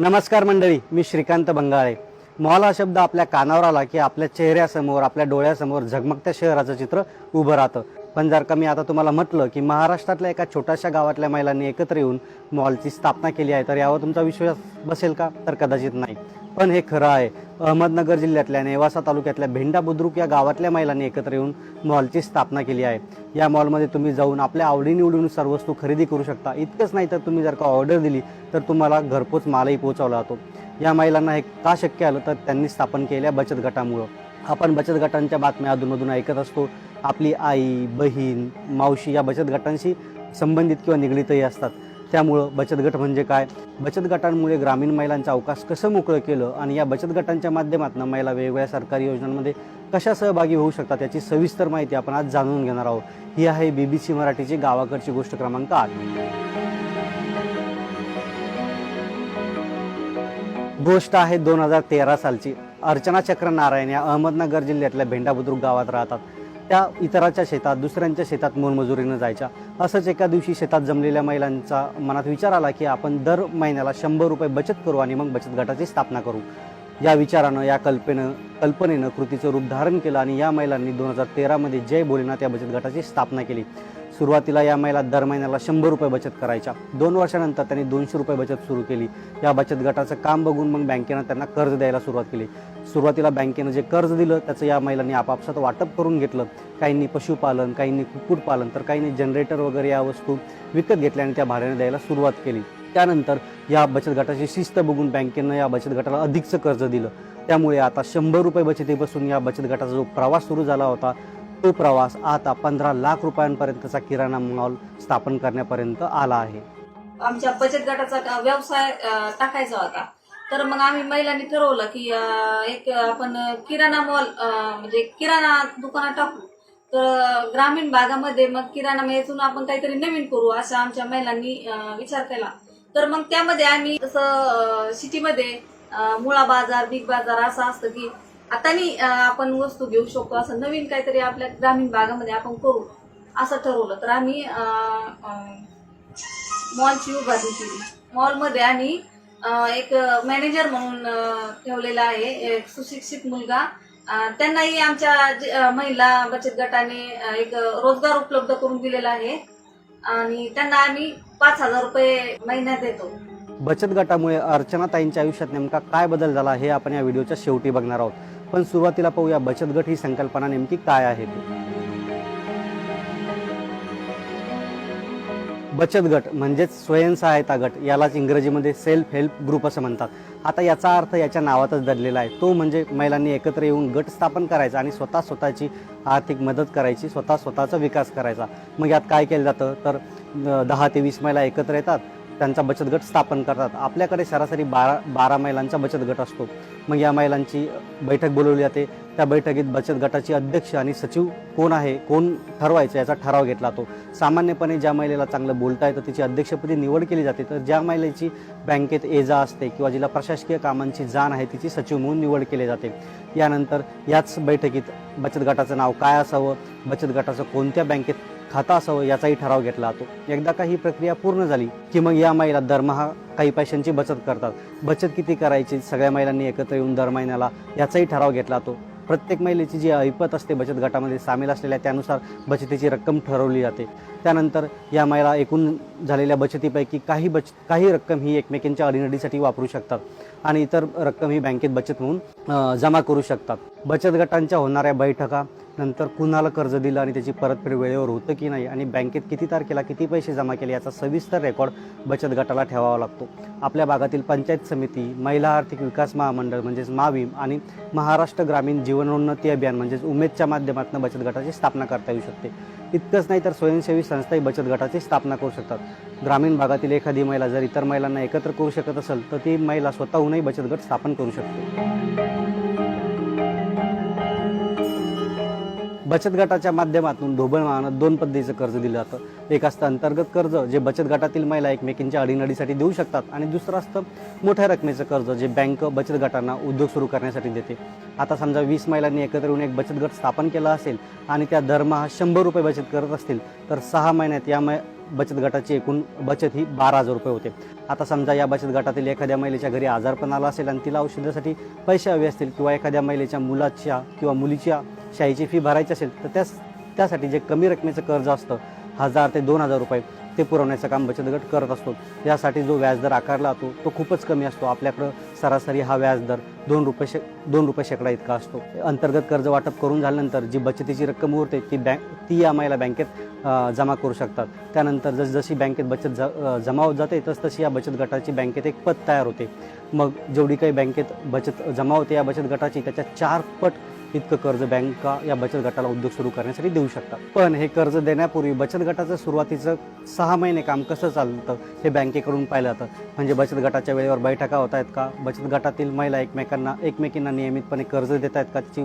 नमस्कार मंडळी मी श्रीकांत बंगाळे. मॉल हा शब्द आपल्या कानावर आला की आपल्या चेहऱ्यासमोर आपल्या डोळ्यासमोर झगमगत्या शहराचं चित्र उभं राहतं. पण जर का मी आता तुम्हाला म्हटलं की महाराष्ट्रातल्या एका छोट्याशा गावातल्या महिलांनी एकत्र येऊन मॉलची स्थापना केली आहे तर यावर तुमचा विश्वास बसेल का? तर कदाचित नाही. पण हे खरं आहे. अहमदनगर जिल्ह्यातल्या नेवासा तालुक्यातल्या भेंडा बुद्रुक या गावातल्या महिलांनी एकत्र येऊन मॉलची स्थापना केली आहे. या मॉलमध्ये तुम्ही जाऊन आपल्या आवडीनिवडीनुसार सर्व वस्तू खरेदी करू शकता. इतकंच नाही तर तुम्ही जर का ऑर्डर दिली तर तुम्हाला घरपोच मालही पोहोचवला जातो. या महिलांना हे का शक्य आलं? तर त्यांनी स्थापन केलेल्या बचत गटामुळं. आपण बचत गटांच्या बातम्या अधूनमधून ऐकत असतो. आपली आई बहीण मावशी या बचत गटांशी संबंधित किंवा निगडीतही असतात. त्यामुळं बचत गट म्हणजे काय? बचत गटांमुळे ग्रामीण महिलांचा अवकाश कसं मोकळं केलं आणि या बचत गटांच्या माध्यमातून महिला वेगवेगळ्या सरकारी योजनांमध्ये कशा सहभागी होऊ शकतात याची सविस्तर माहिती आपण आज जाणून घेणार आहोत. ही आहे बीबीसी मराठीची गावाकडची गोष्ट क्रमांक आठ. गोष्ट आहे दोन हजार तेरा सालची. अर्चना चक्र नारायण या अहमदनगर जिल्ह्यातल्या भेंडा बुद्रुक गावात राहतात. त्या इतराच्या शेतात दुसऱ्यांच्या शेतात मोलमजुरीनं जायच्या. असंच एका दिवशी शेतात जमलेल्या महिलांचा मनात विचार आला की आपण दर महिन्याला शंभर रुपये बचत करू आणि मग बचत गटाची स्थापना करू. या विचारानं या कल्पेनं कल्पनेनं कृतीचं रूप धारण केलं आणि या महिलांनी दोन हजार तेरामध्ये जय भोलेनाथ या बचत गटाची स्थापना केली. सुरुवातीला या महिला दर महिन्याला शंभर रुपये बचत करायच्या. दोन वर्षानंतर त्यांनी दोनशे रुपये बचत सुरू केली. या बचत गटाचं काम बघून मग बँकेनं त्यांना कर्ज द्यायला सुरुवात केली. सुरुवातीला बँकेनं जे कर्ज दिलं त्याचं या महिलांनी आपापसात वाटप करून घेतलं. काहींनी पशुपालन काहींनी कुक्कुटपालन तर काहींनी जनरेटर वगैरे या वस्तू विकत घेतल्या आणि त्या भाड्याने द्यायला सुरुवात केली. त्यानंतर या बचत गटाची शिस्त बघून बँकेनं या बचत गटाला अधिकचं कर्ज दिलं. त्यामुळे आता शंभर रुपये बचतीपासून या बचत गटाचा जो प्रवास सुरू झाला होता तो प्रवास आता पंधरा लाख रुपयांपर्यंतचा किराणा मॉल स्थापन करण्यापर्यंत आला आहे. आमच्या बचत गटाचा व्यवसाय टाकायचा होता. तर मग आम्ही महिलांनी ठरवलं की एक आपण किराणा मॉल म्हणजे किराणा दुकानात टाकू. तर ग्रामीण भागामध्ये मग किराणा यातून आपण काहीतरी नवीन करू असा आमच्या महिलांनी विचार केला. तर मग त्यामध्ये आम्ही जसं सिटीमध्ये मुळा बाजार बिग बाजार असं असतं की आतानी आपण वस्तू घेऊ शकतो असं नवीन काहीतरी आपल्या ग्रामीण भागामध्ये आपण करू असं ठरवलं. तर आम्ही मॉलची उभारणी केली. मॉलमध्ये आम्ही एक मॅनेजर म्हणून ठेवलेला आहे एक सुशिक्षित मुलगा. त्यांनाही आमच्या जे- महिला बचत गटाने एक रोजगार उपलब्ध करून दिलेला आहे. आणि त्यांना आम्ही पाच हजार रुपये महिन्यात देतो. बचत गटामुळे अर्चनाताईंच्या आयुष्यात नेमका काय बदल झाला हे आपण या व्हिडिओच्या शेवटी बघणार आहोत. पण सुरुवातीला पाहूया. बचत गट ही संकल्पना नेमकी काय आहे? बचत गट म्हणजेच स्वयंसहायता गट यालाच इंग्रजीमध्ये सेल्फ हेल्प ग्रुप असं म्हणतात. आता याचा अर्थ याच्या नावातच दडलेला आहे. तो म्हणजे महिलांनी एकत्र येऊन गट स्थापन करायचा आणि स्वतः स्वतःची आर्थिक मदत करायची स्वतः स्वतःचा विकास करायचा. मग यात काय केलं जातं? तर दहा ते वीस महिला एकत्र येतात. त्यांचा बचत गट स्थापन करतात. आपल्याकडे सरासरी बारा बारा महिलांचा बचत गट असतो. मग या महिलांची बैठक बोलवली जाते. त्या बैठकीत बचत गटाची अध्यक्ष आणि सचिव कोण आहे कोण ठरवायचं याचा ठराव घेतला जातो. सामान्यपणे ज्या महिलेला चांगलं बोलता येतं तिची अध्यक्षपदी निवड केली जाते. तर ज्या महिलेची बँकेत एजा असते किंवा जिला प्रशासकीय कामांची जाण आहे तिची सचिव म्हणून निवड केली जाते. यानंतर याच बैठकीत बचत गटाचं नाव काय असावं? बचत गटाचं कोणत्या बँकेत खातं असावं याचाही ठराव घेतला जातो. एकदा का ही प्रक्रिया पूर्ण झाली की मग या महिला दरमहा काही पैशांची बचत करतात. बचत किती करायची? सगळ्या महिलांनी एकत्र येऊन दर महिन्याला याचाही ठराव घेतला जातो. प्रत्येक महिलेची जी ऐपत असते बचत गटामध्ये सामील असलेल्या त्यानुसार बचतीची रक्कम ठरवली जाते. त्यानंतर या महिला एकूण झालेल्या बचतीपैकी काही बच काही रक्कम ही एकमेकींच्या अडीनडीसाठी वापरू शकतात आणि इतर रक्कम ही बँकेत बचत म्हणून जमा करू शकतात. बचत गटांच्या होणाऱ्या बैठका नंतर कुणाला कर्ज दिलं आणि त्याची परतफेड वेळेवर होतं की नाही आणि बँकेत किती तारखेला किती पैसे जमा केले याचा सविस्तर रेकॉर्ड बचत गटाला ठेवावा लागतो. आपल्या भागातील पंचायत समिती महिला आर्थिक विकास महामंडळ म्हणजेच माविम आणि महाराष्ट्र ग्रामीण जीवनोन्नती अभियान म्हणजेच उमेदच्या माध्यमातून बचत गटाची स्थापना करता येऊ शकते. इतकंच नाही तर स्वयंसेवी संस्थाही बचत गटाची स्थापना करू शकतात. ग्रामीण भागातील एखादी महिला जर इतर महिलांना एकत्र करू शकत असेल तर ती महिला स्वतःहूनही बचत गट स्थापन करू शकते. बचत गटाच्या माध्यमातून ढोबळ मानात दोन पद्धतीचं कर्ज दिलं जातं. एक असतं अंतर्गत कर्ज जे बचत गटातील महिला एकमेकींच्या अडीनडीसाठी देऊ शकतात. आणि दुसरं असतं मोठ्या रकमेचं कर्ज जे बँक बचत गटांना उद्योग सुरू करण्यासाठी देते. आता समजा वीस महिलांनी एकत्र येऊन एक बचत गट स्थापन केला असेल आणि त्या दरमहा शंभर रुपये बचत करत असतील तर सहा महिन्यात या मै बचत गटाची एकूण बचत ही बारा हजार रुपये होते. आता समजा या बचत गटातील एखाद्या महिलेच्या घरी आजारपण आला असेल आणि तिला औषधासाठी पैसे हवे असतील किंवा एखाद्या महिलेच्या मुलाच्या किंवा मुलीच्या शाळेची फी भरायची असेल तर त्यास त्यासाठी जे कमी रकमेचं कर्ज असतं हजार ते दोन हजार रुपये ते पुरवण्याचं काम बचत गट करत असतो. यासाठी जो व्याजदर आकारला जातो तो खूपच कमी असतो. आपल्याकडं सरासरी हा व्याजदर दोन रुपये शे दोन रुपये शेकडा इतका असतो. अंतर्गत कर्ज वाटप करून झाल्यानंतर जी बचतीची रक्कम उरते ती बँक ती या महिला बँकेत जमा करू शकतात. त्यानंतर जसजशी बँकेत बचत ज जमा होत जाते तसतशी या बचत गटाची बँकेत एक पत तयार होते. मग जेवढी काही बँकेत बचत जमा होते या बचत गटाची त्याच्या चार पट इतकं कर्ज बँका या बचत गटाला उद्योग सुरू करण्यासाठी देऊ शकतात. पण हे कर्ज देण्यापूर्वी बचत गटाचं सुरुवातीचं सहा महिने काम कसं चालतं हे बँकेकडून पाहिलं जातं. म्हणजे बचत गटाच्या वेळेवर बैठका होत आहेत का? बचत गटातील महिला एकमेकांना एकमेकींना नियमितपणे कर्ज देत आहेत का? त्याची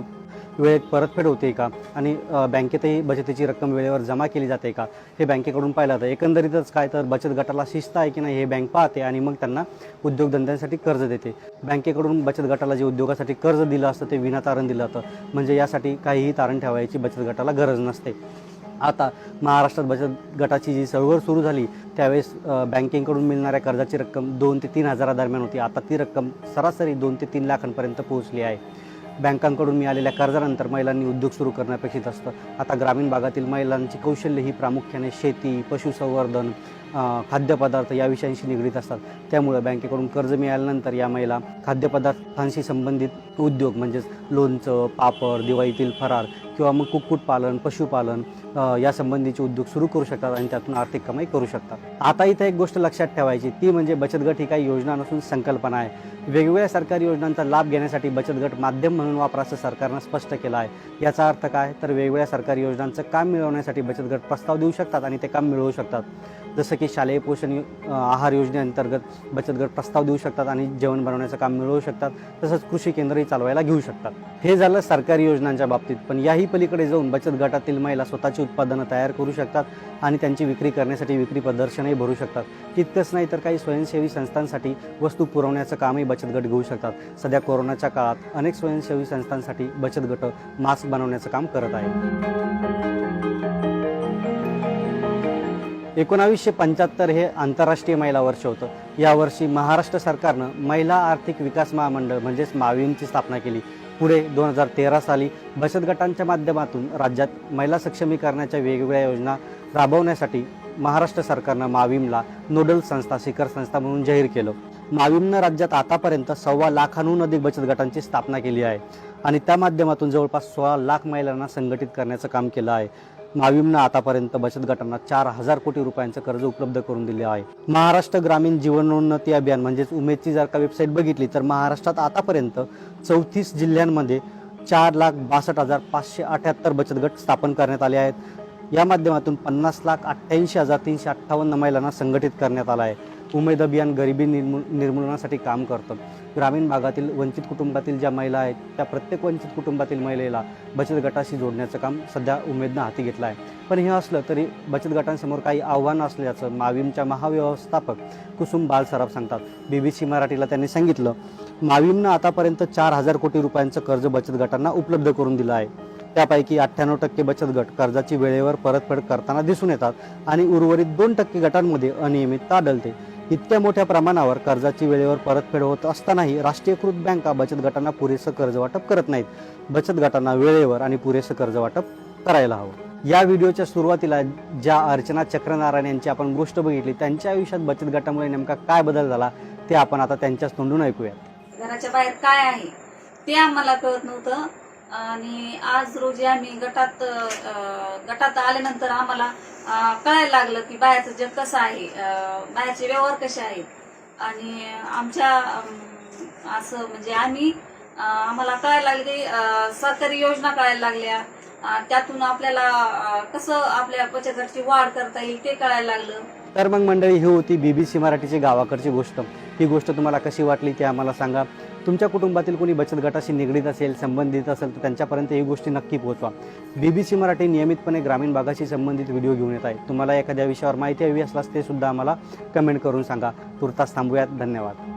वेळेत परतफेड होते का? आणि बँकेतही बचतीची रक्कम वेळेवर जमा केली जाते का? हे बँकेकडून पाहिलं जातं. एकंदरीतच काय तर बचत गटाला शिस्त आहे की नाही हे बँक पाहते आणि मग त्यांना उद्योगधंद्यांसाठी कर्ज देते. बँकेकडून बचत गटाला जे उद्योगासाठी कर्ज दिलं असतं ते विनातारण दिलं जातं. म्हणजे यासाठी काहीही तारण ठेवायची बचत गटाला गरज नसते. आता महाराष्ट्रात बचत गटाची जी चळवळ सुरू झाली त्यावेळेस बँकेकडून मिळणाऱ्या कर्जाची रक्कम दोन ते तीन हजारादरम्यान होती. आता ती रक्कम सरासरी दोन ते तीन लाखांपर्यंत पोहोचली आहे. बँकांकडून मिळालेल्या कर्जानंतर महिलांनी उद्योग सुरू करणं अपेक्षित असतं. आता ग्रामीण भागातील महिलांची कौशल्य ही प्रामुख्याने शेती पशुसंवर्धन खाद्यपदार्थ या विषयांशी निगडीत असतात. त्यामुळे बँकेकडून कर्ज मिळाल्यानंतर या महिला खाद्यपदार्थांशी संबंधित उद्योग म्हणजेच लोणचं पापड दिवाळीतील फरार किंवा मग कुक्कुटपालन पशुपालन यासंबंधीचे या संबंधीचे उद्योग सुरू करू शकतात आणि त्यातून आर्थिक कमाई करू शकतात. आता इथं एक गोष्ट लक्षात ठेवायची ती म्हणजे बचत गट ही काही योजना नसून संकल्पना आहे. वेगवेगळ्या सरकारी योजनांचा लाभ घेण्यासाठी बचत गट माध्यम म्हणून वापराचं सरकारनं स्पष्ट केलं आहे. याचा अर्थ काय? तर वेगवेगळ्या सरकारी योजनांचं काम मिळवण्यासाठी बचत गट प्रस्ताव देऊ शकतात आणि ते काम मिळवू शकतात. जसं की शालेय पोषण आहार योजनेअंतर्गत बचत गट प्रस्ताव देऊ शकतात आणि जेवण बनवण्याचं काम मिळवू शकतात. तसंच कृषी केंद्रही चालवायला घेऊ शकतात. हे झालं सरकारी योजनांच्या बाबतीत पण याही पलीकडे जाऊन बचत गटातील महिला स्वतःची उत्पादनं तयार करू शकतात आणि त्यांची विक्री करण्यासाठी विक्री प्रदर्शनही भरू शकतात. तितकंच नाही तर काही स्वयंसेवी संस्थांसाठी वस्तू पुरवण्याचं कामही बचत गट घेऊ शकतात. सध्या कोरोनाच्या काळात अनेक स्वयंसेवी संस्थांसाठी बचत गट मास्क बनवण्याचं काम करत आहे एकोणावीसशे पंच्याहत्तर हे आंतरराष्ट्रीय महिला वर्ष होतं. यावर्षी महाराष्ट्र सरकारनं महिला आर्थिक विकास महामंडळ म्हणजेच माविमची स्थापना केली. पुढे दोन हजार तेरा साली बचत गटांच्या माध्यमातून राज्यात महिला सक्षमीकरणाच्या वेगवेगळ्या योजना राबवण्यासाठी महाराष्ट्र सरकारनं माविमला नोडल संस्था शिखर संस्था म्हणून जाहीर केलं. माविमनं राज्यात आतापर्यंत सव्वा लाखांहून अधिक बचत गटांची स्थापना केली आहे. आणि त्या माध्यमातून जवळपास सोळा लाख महिलांना संघटित करण्याचं काम केलं आहे. माविमनं आतापर्यंत बचत गटांना चार हजार कोटी रुपयांचं कर्ज उपलब्ध करून दिले आहे. महाराष्ट्र ग्रामीण जीवनोन्नती अभियान म्हणजेच उमेदची जर का वेबसाईट बघितली तर महाराष्ट्रात आतापर्यंत चौतीस जिल्ह्यांमध्ये चार लाख बासष्ट हजार पाचशे अठ्याहत्तर बचत गट स्थापन करण्यात आले आहेत. या माध्यमातून पन्नास लाख अठ्ठ्याऐंशी हजार तीनशे अठ्ठावन्न महिलांना संघटित करण्यात आलं आहे. उमेद अभियान गरिबी निर्मू निर्मूलनासाठी काम करतं ग्रामीण भागातील वंचित कुटुंबातील ज्या महिला आहेत त्या प्रत्येक वंचित कुटुंबातील महिलेला बचत गटाशी जोडण्याचं काम सध्या उमेदनं हाती घेतलं आहे. पण हे असलं तरी बचत गटांसमोर काही आव्हानं असल्याचं माविमच्या महाव्यवस्थापक कुसुम बालसराफ सांगतात. बी बी सी मराठीला त्यांनी सांगितलं माविमनं आतापर्यंत चार हजार कोटी रुपयांचं कर्ज बचत गटांना उपलब्ध करून दिलं आहे. त्यापैकी अठ्ठ्याण्णव टक्के बचत गट कर्जाची वेळेवर परतफेड करताना दिसून येतात आणि उर्वरित दोन टक्के गटांमध्ये अनियमितता आढळते. इतक्या मोठ्या प्रमाणावर कर्जाची वेळेवर परतफेड होत असतानाही राष्ट्रीयकृत बँका बचत गटांना पुरेसं कर्ज वाटप करत नाहीत. बचत गटांना वेळेवर आणि पुरेसं कर्ज वाटप करायला हवं. या व्हिडिओच्या सुरुवातीला ज्या अर्चना चक्रनारायण यांची आपण गोष्ट बघितली त्यांच्या आयुष्यात बचत गटामुळे नेमका काय बदल झाला ते आपण आता त्यांच्याच तोंडून ऐकूया घराच्या बाहेर काय आहे ते आम्हाला कळत नव्हतं. आणि आज रोजी आम्ही गटात गटात आल्यानंतर आम्हाला कळायला लागलं की बाहेरचं जग कसं आहे बायाचे बाहेरचे व्यवहार कसे आहेत. आणि आमच्या असं म्हणजे आम्ही आम्हाला कळायला लागले सरकारी योजना कळायला लागल्या. त्यातून आपल्याला कसं आपल्या बचत गटाची वाढ करता येईल ते कळायला लागलं. तर मग मंडळी ही होती बी बी सी मराठीची गावाकडची गोष्ट. ही गोष्ट तुम्हाला कशी वाटली ते आम्हाला सांगा. तुमच्या कुटुंबातील कोणी बचत गटाशी निगडीत असेल संबंधित असेल तर त्यांच्यापर्यंत ही गोष्टी नक्की पोहोचवा. बी बी सी मराठी नियमितपणे ग्रामीण भागाशी संबंधित व्हिडिओ घेऊन येत आहे. तुम्हाला एखाद्या विषयावर माहिती हवी असल्यास ते सुद्धा आम्हाला कमेंट करून सांगा. तुर्तास थांबूयात. धन्यवाद.